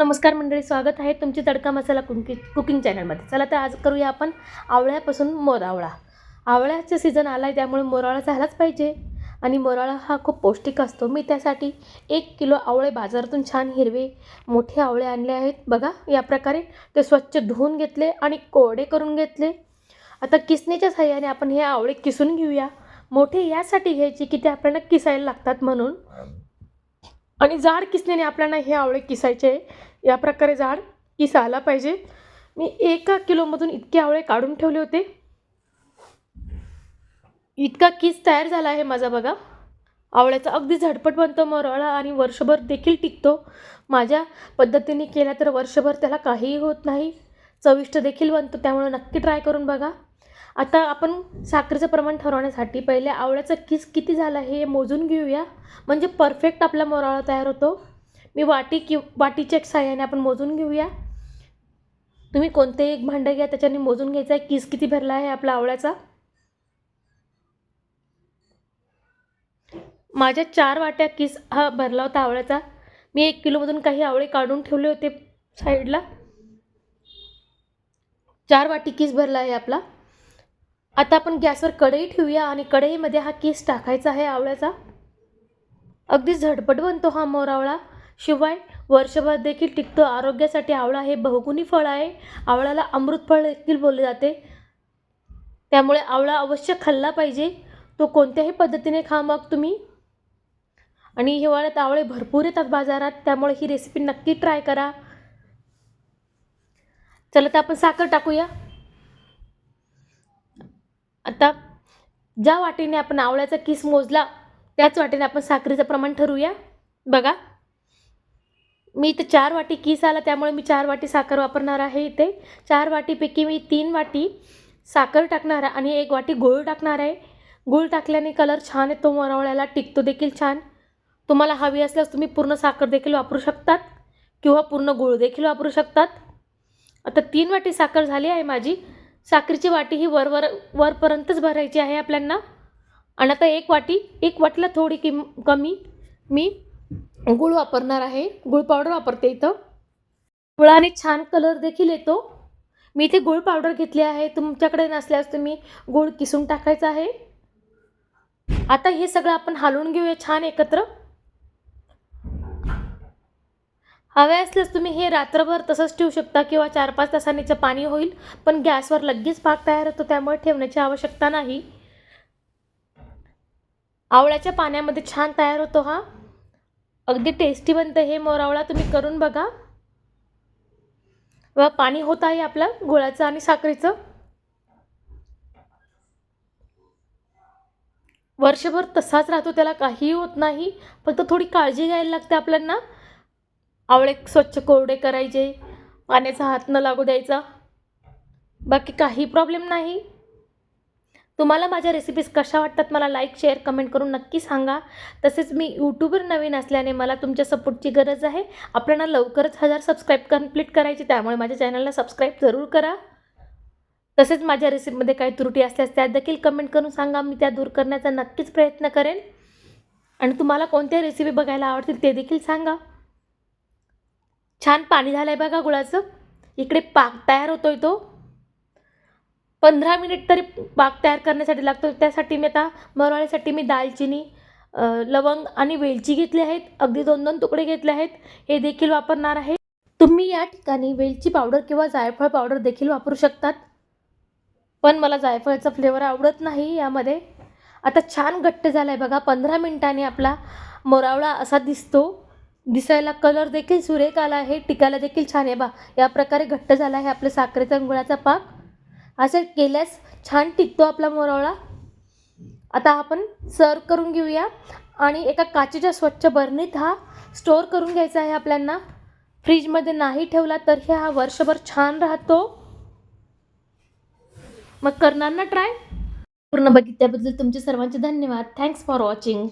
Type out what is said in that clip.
नमस्कार मंडळी स्वागत आहे तुमची तडका मसाला कुकिंग कुकिंग चॅनलमध्ये. चला तर आज करूया आपण आवळ्यापासून मोरावळा. आवळ्याचं सीझन आला आहे त्यामुळे मोरावळा झालाच पाहिजे. आणि मोरावळा हा खूप पौष्टिक असतो. मी त्यासाठी एक किलो आवळे बाजारातून छान हिरवे मोठे आवळे आणले आहेत. बघा या प्रकारे ते स्वच्छ धुवून घेतले आणि कोरडे करून घेतले. आता किसणीच्या सहाय्याने आपण हे आवळे किसून घेऊया. मोठे यासाठी घ्यायचे की ते आपल्याला किसायला लागतात म्हणून. आणि जाड किसण्याने आपल्याला हे आवळे किसायचे या प्रकारे जाड किसायला पाहिजे. मी एका किलोमधून इतके आवळे काढून ठेवले होते. इतका किस तयार झाला आहे माझा बघा. आवळ्याचा अगदी झटपट बनतो मरळा आणि वर्षभर देखील टिकतो. माझ्या पद्धतीने केला तर वर्षभर त्याला काहीही होत नाही. चविष्ट देखील बनतो त्यामुळे नक्की ट्राय करून बघा. आता आपण साखरेचं प्रमाण ठरवण्यासाठी पहिले आवळ्याचा किस किती झाला हे मोजून घेऊया. म्हणजे परफेक्ट आपला मोराळा तयार होतो. मी वाटी कि वाटीच्या साह्याने आपण मोजून घेऊया. तुम्ही कोणतेही एक भांडं घ्या त्याच्याने मोजून घ्यायचं आहे. किस किती भरला आहे आपला आवळ्याचा? माझ्या चार वाट्या किस हा भरला होता आवळ्याचा. मी एक किलोमधून काही आवळे काढून ठेवले होते साईडला. चार वाटी किस भरला आहे आपला. आता आपण गॅसवर कढई ठेवूया आणि कढईमध्ये हा किस टाकायचा आहे आवळ्याचा. अगदी झटपट बनतो हा मोरावळा शिवाय वर्षभर देखील टिकतो. आरोग्यासाठी आवळा हे बहुगुणी फळ आहे. आवळ्याला अमृत फळ देखील बोलले जाते. त्यामुळे आवळा अवश्य खाल्ला पाहिजे. तो कोणत्याही पद्धतीने खा मग तुम्ही. आणि हिवाळ्यात आवळे भरपूर येतात बाजारात. त्यामुळे ही रेसिपी नक्की ट्राय करा. चला तर आपण साखर टाकूया. आता ज्या वाटेने आपण आवळ्याचा किस मोजला त्याच वाटेने आपण साखरेचं प्रमाण ठरवूया. बघा. मी इथं चार वाटी किस आला त्यामुळे मी चार वाटी साखर वापरणार आहे इथे. चार वाटीपैकी मी तीन वाटी साखर टाकणार आहे आणि एक वाटी गूळ टाकणार आहे. गूळ टाकल्याने कलर छान येतो वरवळ्याला टिकतो देखील छान. तुम्हाला हवी असल्यास तुम्ही पूर्ण साखर देखील वापरू शकतात किंवा पूर्ण गूळ देखील वापरू शकतात. आता तीन वाटी साखर झाली आहे माझी. साखरेची वाटी ही वर वर वरपर्यंतच भरायची आहे आपल्यांना. आणि आता एक वाटी एक वाटीला थोडी किम कमी मी गूळ वापरणार आहे. गूळ पावडर वापरते इथं. गुळाने छान कलर देखील येतो. मी इथे गूळ पावडर घेतली आहे. तुमच्याकडे नसल्यास तुम्ही गूळ किसून टाकायचा आहे. आता हे सगळं आपण हालवून घेऊया छान एकत्र. हवे असल्यास तुम्ही हे रात्रभर तसंच ठेवू शकता किंवा चार पाच तासांनीचं पाणी होईल. पण गॅसवर लगेच पाक तयार होतो. त्यामुळे ठेवण्याची आवश्यकता नाही. आवळ्याच्या पाण्यामध्ये छान तयार होतो हा. अगदी टेस्टी बनतं हे मोरावळा तुम्ही करून बघा. व पाणी होत आहे आपलं गुळाचं आणि साखरेचं. वर्षभर तसाच राहतो त्याला काहीही होत नाही फक्त थोडी काळजी घ्यायला लागते आपल्यांना. आवळे स्वच्छ कोरडे करायचे पाण्याचा हात न लागू द्यायचा. बाकी काही प्रॉब्लेम नाही. तुम्हाला माझ्या रेसिपीज कशा वाटतात मला लाईक शेअर कमेंट करून नक्की सांगा. तसेच मी यूट्यूबवर नवीन असल्याने मला तुमच्या सपोर्टची गरज आहे. आपल्याला लवकरच हजार सबस्क्राईब कंप्लीट करायची त्यामुळे माझ्या चॅनलला सबस्क्राईब जरूर करा. तसेच माझ्या रेसिपीमध्ये काही त्रुटी असल्यास त्या देखील कमेंट करून सांगा. मी त्या दूर करण्याचा नक्कीच प्रयत्न करेन. आणि तुम्हाला कोणत्या रेसिपी बघायला आवडतील ते देखील सांगा. छान पाणी झालं आहे बघा गुळाचं. इकडे पाक तयार होतोय तो. पंधरा मिनिट तरी पाक तयार करण्यासाठी लागतो. त्यासाठी मी आता बनवण्यासाठी मी दालचिनी लवंग आणि वेलची घेतली आहेत. अगदी दोन दोन तुकडे घेतले आहेत. हे देखील वापरणार आहे. तुम्ही या ठिकाणी वेलची पावडर किंवा जायफळ पावडर देखील वापरू शकतात. पण मला जायफळचा फ्लेवर आवडत नाही यामध्ये. आता छान घट्ट झाला आहे बघा. पंधरा मिनिटांनी आपला मोरावळा असा दिसतो. दिसायला कलर देखील सुरेख आला आहे. टिकायला देखील छान आहे. बा या प्रकारे घट्ट झाला आहे आपल्या साखरेचा गुळाचा पाक. असं केल्यास छान टिकतो आपला मोरावळा. आता आपण सर्व करून घेऊया. आणि एका काचेच्या स्वच्छ बरणीत हा स्टोअर करून घ्यायचा आहे आपल्यांना. फ्रीजमध्ये नाही ठेवला तर हा वर्षभर छान राहतो. मग करणार ना ट्राय? पूर्ण बघितल्याबद्दल तुमचे सर्वांचे धन्यवाद. Thanks for watching